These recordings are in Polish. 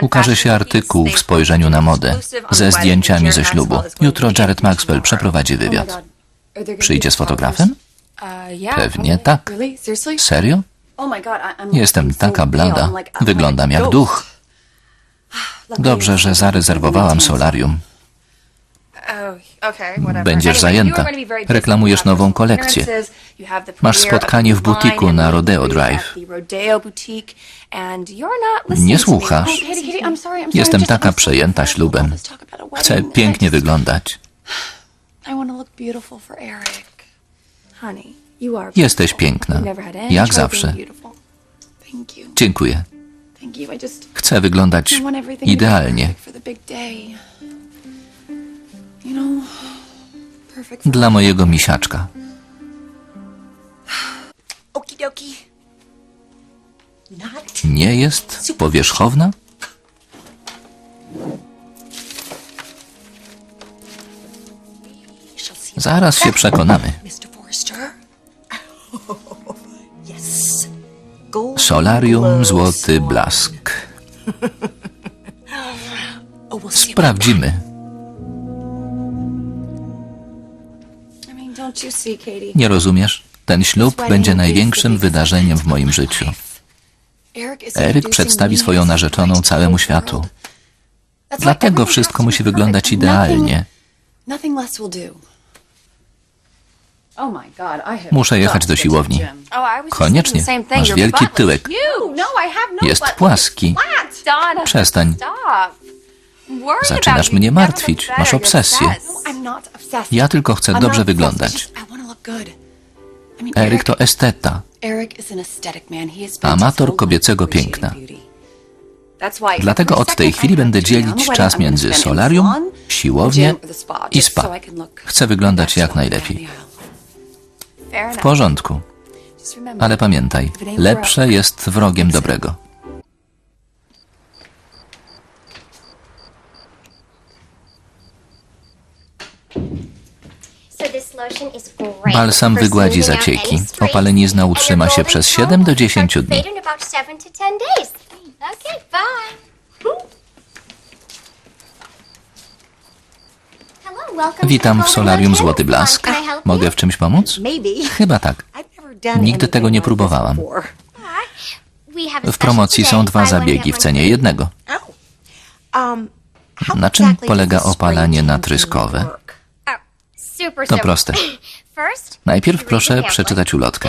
Ukaże się artykuł w spojrzeniu na modę ze zdjęciami ze ślubu. Jutro Jared Maxwell przeprowadzi wywiad. Przyjdzie z fotografem? Pewnie tak. Serio? Jestem taka blada. Wyglądam jak duch. Dobrze, że zarezerwowałam solarium. Będziesz zajęta. Reklamujesz nową kolekcję. Masz spotkanie w butiku na Rodeo Drive. Nie słuchasz. Jestem taka przejęta ślubem. Chcę pięknie wyglądać. Jesteś piękna. Jak zawsze. Dziękuję. Chcę wyglądać idealnie. Dla mojego misiaczka. Okidoki. Not Nie jest powierzchowna? Zaraz się przekonamy. Mr. Forrester. yes. Gold Solarium Złoty. Blask. Oh, Sprawdzimy. Nie rozumiesz? Ten ślub będzie największym wydarzeniem w moim życiu. Eryk przedstawi swoją narzeczoną całemu światu. Dlatego wszystko musi wyglądać idealnie. Muszę jechać do siłowni. Koniecznie. Masz wielki tyłek. Jest płaski. Przestań. Zaczynasz mnie martwić. Masz obsesję. Ja tylko chcę dobrze wyglądać. Eryk to esteta. Amator kobiecego piękna. Dlatego od tej chwili będę dzielić czas między solarium, siłownię i spa. Chcę wyglądać jak najlepiej. W porządku. Ale pamiętaj, lepsze jest wrogiem dobrego. Balsam wygładzi zacieki. Opalenizna utrzyma się przez 7 do 10 dni. Witam w solarium Złoty Blask. Mogę w czymś pomóc? Maybe. Chyba tak. I've never done Nigdy tego nie próbowałam. W promocji są dwa zabiegi w cenie jednego. Oh. Um, Na czym polega opalanie natryskowe? To proste. Najpierw proszę przeczytać ulotkę.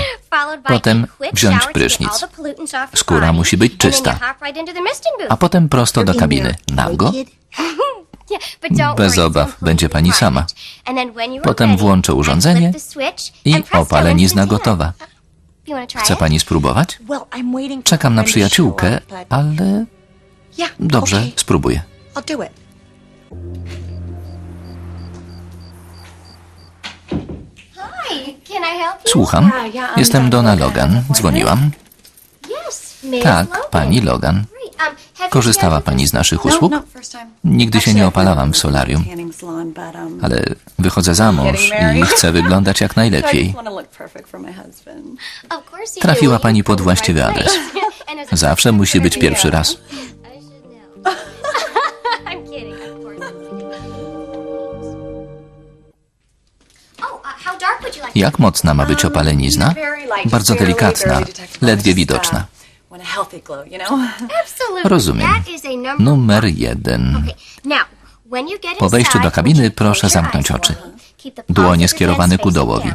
Potem wziąć prysznic. Skóra musi być czysta. A potem prosto do kabiny. Nago? Bez obaw, będzie pani sama. Potem włączę urządzenie i opalenizna gotowa. Chce pani spróbować? Czekam na przyjaciółkę, ale dobrze, spróbuję. Słucham. Jestem Donna Logan. Dzwoniłam. Tak, pani Logan. Korzystała pani z naszych usług? Nigdy się nie opalałam w solarium, ale wychodzę za mąż i chcę wyglądać jak najlepiej. Trafiła pani pod właściwy adres. Zawsze musi być pierwszy raz. Jak mocna ma być opalenizna? Bardzo delikatna, ledwie widoczna. Rozumiem. Numer jeden. Po wejściu do kabiny proszę zamknąć oczy. Dłonie skierowane ku dołowi.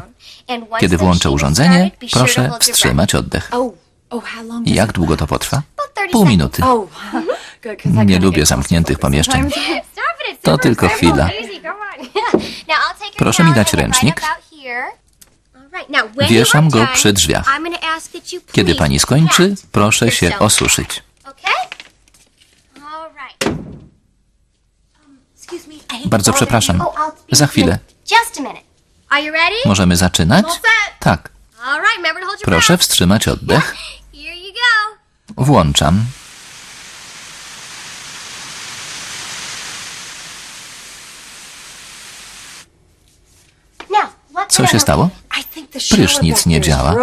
Kiedy włączę urządzenie, proszę wstrzymać oddech. Jak długo to potrwa? Pół minuty. Nie lubię zamkniętych pomieszczeń. To tylko chwila. Proszę mi dać ręcznik. Wieszam go przy drzwiach. Kiedy pani skończy, proszę się osuszyć. Bardzo przepraszam. Za chwilę. Możemy zaczynać? Tak. Proszę wstrzymać oddech. Włączam. Co się stało? Prysznic nie działa.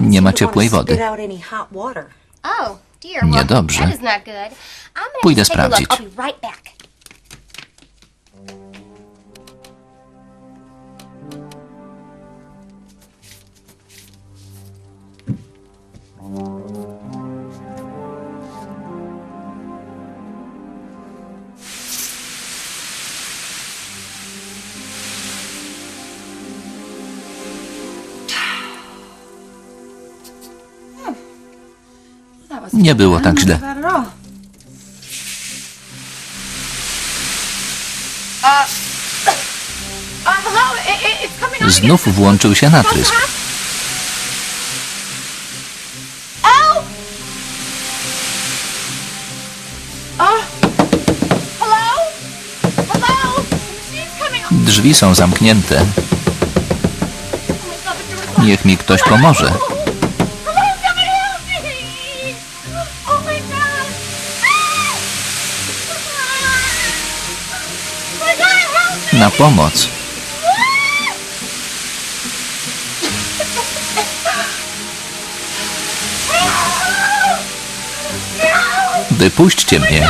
Nie ma ciepłej wody. water. Niedobrze. Pójdę sprawdzić. Nie było tak źle. Znów włączył się natrysk. Drzwi są zamknięte. Niech mi ktoś pomoże. Na pomoc. Wypuśćcie mnie.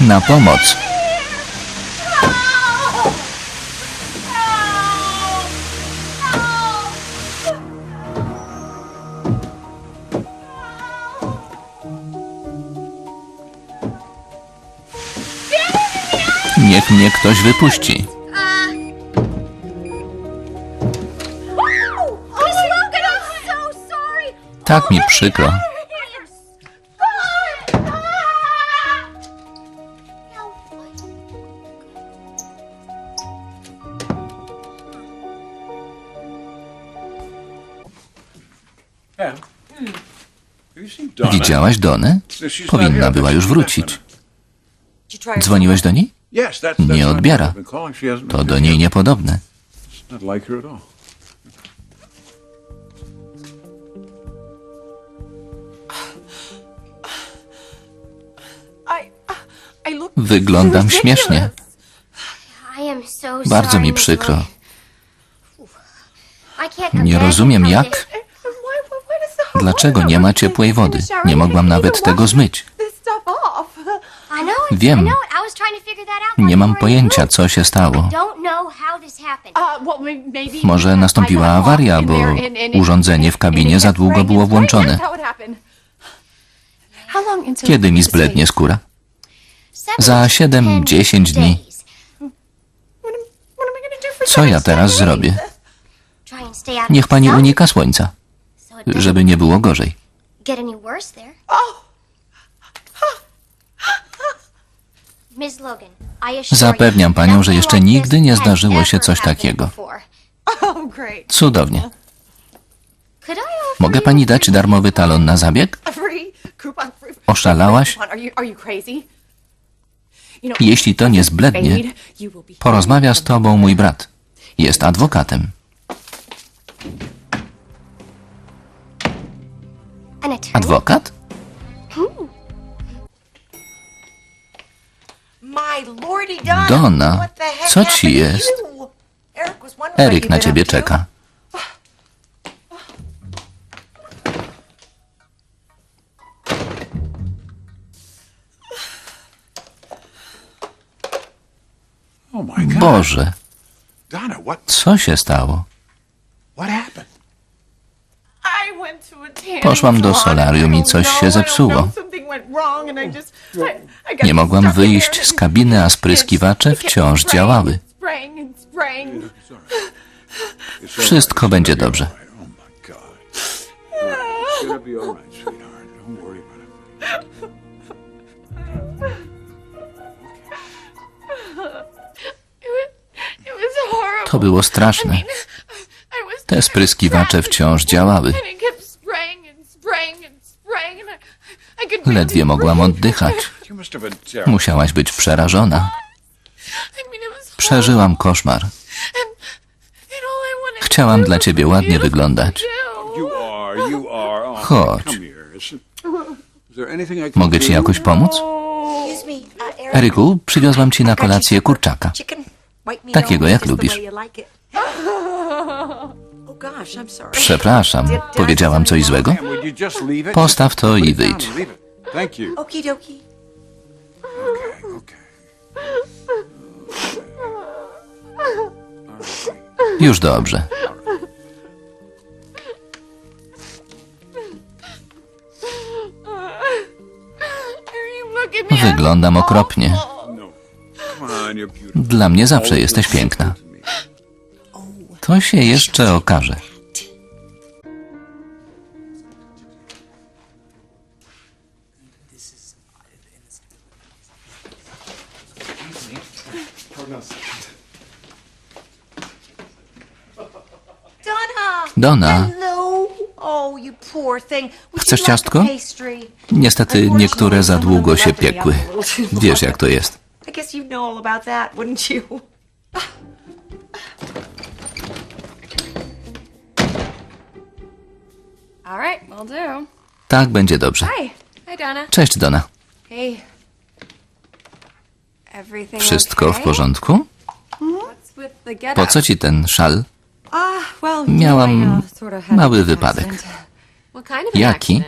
Na pomoc. Mnie ktoś wypuści. Tak mi przykro. Widziałaś Donę? Powinna była już wrócić. Dzwoniłeś do niej? Nie odbiera. To do niej niepodobne. Wyglądam śmiesznie. Bardzo mi przykro. Nie rozumiem jak. Dlaczego nie ma ciepłej wody? Nie mogłam nawet tego zmyć. Wiem. Nie mam pojęcia, co się stało. Może nastąpiła awaria, bo urządzenie w kabinie za długo było włączone. Kiedy mi zblednie skóra? Za 7-10 dni. Co ja teraz zrobię? Niech pani unika słońca, żeby nie było gorzej. Zapewniam panią, że jeszcze nigdy nie zdarzyło się coś takiego. Oh, great. Cudownie. Mogę pani dać darmowy talon na zabieg? Oszalałaś? Jeśli to nie zblednie, porozmawia z tobą mój brat. Jest adwokatem. Adwokat? Donna, Donna, what the heck co ci happened to jest? you? Eric was wondering Eryk na ciebie czeka. Oh my God. Boże, Donna, what, co się stało? what happened? I went to a tanning Poszłam do salon. solarium i don't coś know, się don't zepsuło. Nie mogłam wyjść z kabiny, a spryskiwacze wciąż działały. Wszystko będzie dobrze. Oh. To było straszne. Te spryskiwacze wciąż działały. Ledwie mogłam oddychać. Musiałaś być przerażona. Przeżyłam koszmar. Chciałam dla ciebie ładnie wyglądać. Chodź. Mogę ci jakoś pomóc? Eryku, przywiozłam ci na kolację kurczaka. Takiego, jak lubisz. Przepraszam, powiedziałam coś złego? Postaw to i wyjdź. okay. Już dobrze. Wyglądam okropnie. Dla mnie zawsze jesteś piękna. To się jeszcze okaże. Hello! Oh, Chcesz ciastko? niestety niektóre za długo się piekły. Wiesz jak to jest. I guess you know all about that, wouldn't you? Tak będzie dobrze. Hi. Hi, Donna. Cześć. Everything Wszystko w okay? porządku? Get Po co ci ten szal? Ah, Miałam uh, mały wypadek. Jaki?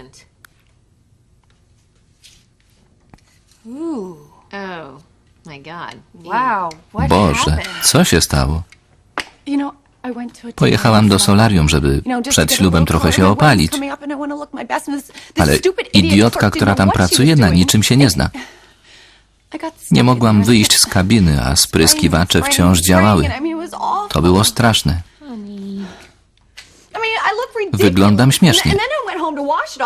Oh, Boże, co się stało? Pojechałam do solarium, żeby przed ślubem trochę się opalić. Ale idiotka, która tam pracuje, na niczym się nie zna. Nie mogłam wyjść z kabiny, a spryskiwacze wciąż działały. To było straszne. Wyglądam śmiesznie.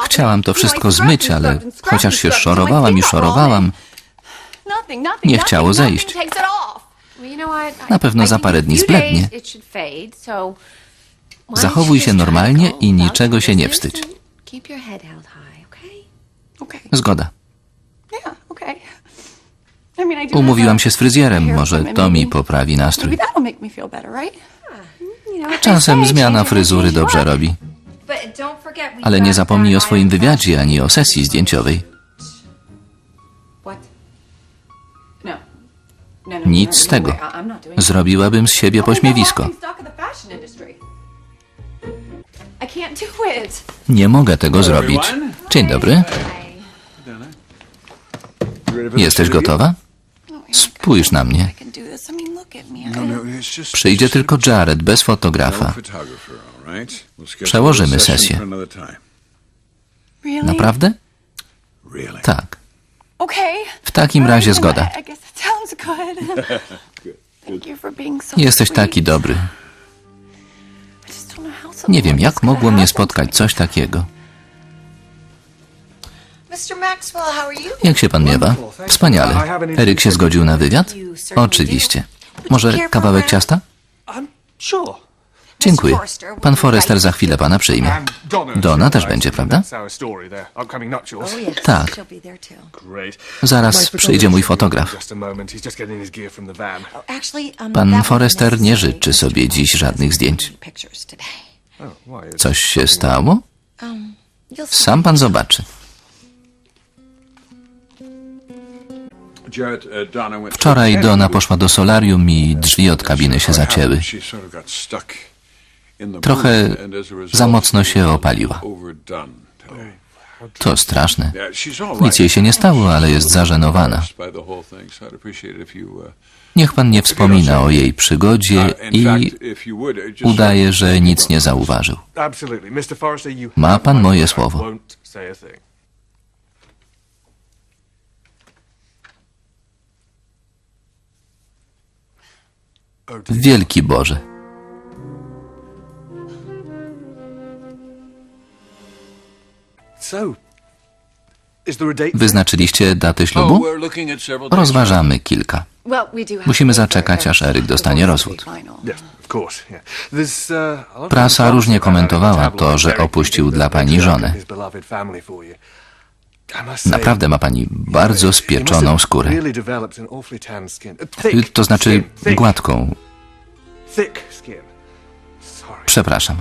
Chciałam to wszystko zmyć, ale chociaż się szorowałam i szorowałam, nie chciało zejść. Na pewno za parę dni zblednie. Zachowuj się normalnie i niczego się nie wstydź. Keep your head held high, okay? Okay, Zgoda. yeah, okay. I mean, I do Umówiłam have się z fryzjerem, może to mi poprawi nastrój. Maybe that'll make me feel better, right? You know, Czasem zmiana fryzury dobrze robi. Ale nie zapomnij o swoim wywiadzie ani o sesji zdjęciowej. What? No. No, no, Nic no, z no tego. way. I- I'm not doing Zrobiłabym z siebie pośmiewisko. Nie mogę tego zrobić. Dzień dobry. Jesteś gotowa? Spójrz na mnie. No, no, Przyjdzie tylko Jared, bez fotografa. Przełożymy sesję. Naprawdę? Tak. W takim razie zgoda. I, I guess Nie wiem, jak mogło mnie spotkać coś takiego. Jak się pan miewa? Wspaniale. Eryk się zgodził na wywiad? Oczywiście. Może kawałek ciasta? Dziękuję. Pan Forrester za chwilę pana przyjmie. Donna. Też będzie, prawda? Tak. Zaraz przyjdzie mój fotograf. Pan Forrester nie życzy sobie dziś żadnych zdjęć. Coś się stało? Sam pan zobaczy. Wczoraj Donna poszła do solarium i drzwi od kabiny się zacięły. Trochę za mocno się opaliła. To straszne. Nic jej się nie stało, ale jest zażenowana. Uh, Niech pan nie wspomina o jej przygodzie uh, i uh, udaje, że nic nie zauważył. Ma pan moje słowo. Wielki Boże. Wyznaczyliście datę Oh, ślubu? Rozważamy kilka. Musimy zaczekać, aż Eryk dostanie rozwód. uh, Prasa różnie komentowała to, że opuścił dla pani żonę. Naprawdę ma pani bardzo spieczoną skórę. To znaczy gładką. Przepraszam.